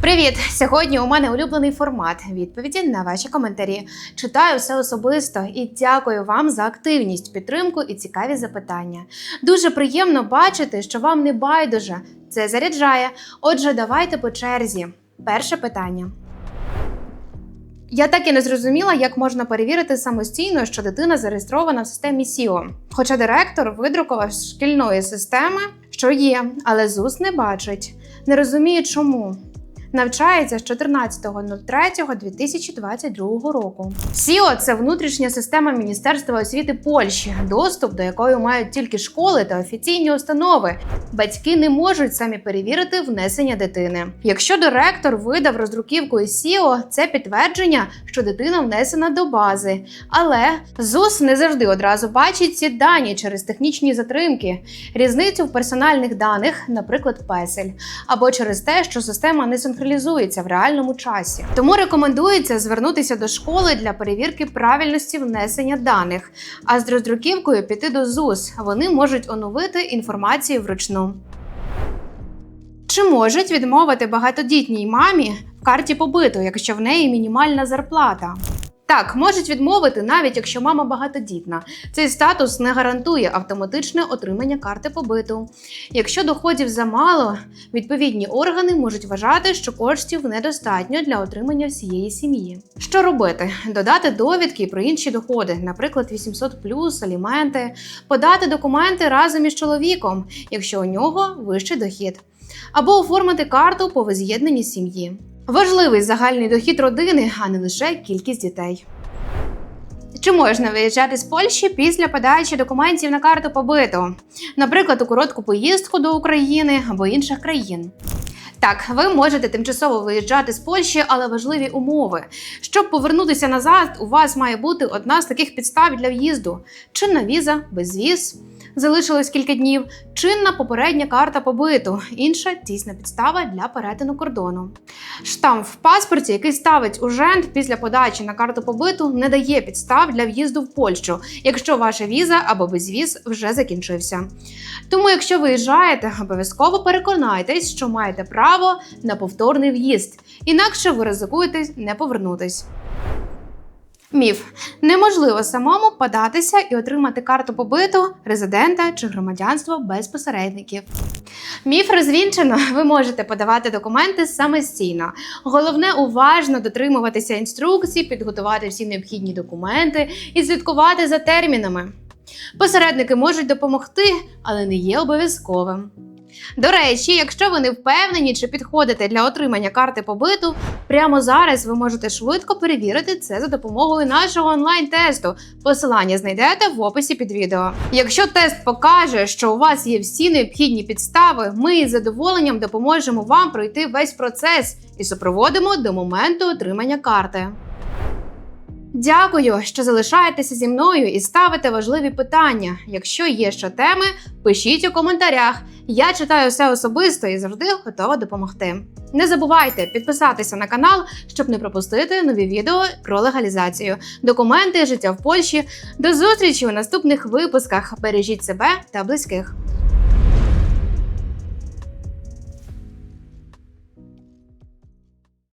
Привіт! Сьогодні у мене улюблений формат відповіді на ваші коментарі. Читаю все особисто і дякую вам за активність, підтримку і цікаві запитання. Дуже приємно бачити, що вам не байдуже. Це заряджає. Отже, давайте по черзі. Перше питання. Я так і не зрозуміла, як можна перевірити самостійно, що дитина зареєстрована в системі СІО. Хоча директор видрукував шкільної системи, що є, але ЗУС не бачить. Не розуміє, чому. Навчається з 14.03.2022 року. СІО це внутрішня система Міністерства освіти Польщі, доступ до якої мають тільки школи та офіційні установи. Батьки не можуть самі перевірити внесення дитини. Якщо директор видав роздруківку із СІО, це підтвердження, що дитина внесена до бази. Але ЗУС не завжди одразу бачить ці дані через технічні затримки, різницю в персональних даних, наприклад, песель, або через те, що система не синхронізується в реальному часі. Тому рекомендується звернутися до школи для перевірки правильності внесення даних, а з роздруківкою піти до ЗУС. Вони можуть оновити інформацію вручну. Чи можуть відмовити багатодітній мамі в карті побиту, якщо в неї мінімальна зарплата? Так, можуть відмовити, навіть якщо мама багатодітна. Цей статус не гарантує автоматичне отримання карти побиту. Якщо доходів замало, відповідні органи можуть вважати, що коштів недостатньо для отримання всієї сім'ї. Що робити? Додати довідки про інші доходи, наприклад, 800 плюс, аліменти, подати документи разом із чоловіком, якщо у нього вищий дохід, або оформити карту по воз'єднанні сім'ї. Важливий загальний дохід родини, а не лише кількість дітей. Чи можна виїжджати з Польщі після подачі документів на карту побиту, наприклад, у коротку поїздку до України або інших країн? Так, ви можете тимчасово виїжджати з Польщі, але важливі умови. Щоб повернутися назад, у вас має бути одна з таких підстав для в'їзду: чинна віза, безвіз. Залишилось кілька днів, чинна попередня карта побиту, інша дійсна підстава для перетину кордону. Штамп в паспорті, який ставить ужент після подачі на карту побиту, не дає підстав для в'їзду в Польщу, якщо ваша віза або безвіз вже закінчився. Тому, якщо виїжджаєте, обов'язково переконайтесь, що маєте право на повторний в'їзд, інакше ви ризикуєте не повернутись. Міф неможливо самому податися і отримати карту побиту резидента чи громадянство без посередників. Міф розвінчено, ви можете подавати документи самостійно. Головне уважно дотримуватися інструкцій, підготувати всі необхідні документи і слідкувати за термінами. Посередники можуть допомогти, але не є обов'язковим. До речі, якщо ви не впевнені, чи підходите для отримання карти побиту, прямо зараз ви можете швидко перевірити це за допомогою нашого онлайн-тесту. Посилання знайдете в описі під відео. Якщо тест покаже, що у вас є всі необхідні підстави, ми із задоволенням допоможемо вам пройти весь процес і супроводимо до моменту отримання карти. Дякую, що залишаєтеся зі мною і ставите важливі питання. Якщо є ще теми, пишіть у коментарях. Я читаю все особисто і завжди готова допомогти. Не забувайте підписатися на канал, щоб не пропустити нові відео про легалізацію, документи, життя в Польщі. До зустрічі у наступних випусках. Бережіть себе та близьких.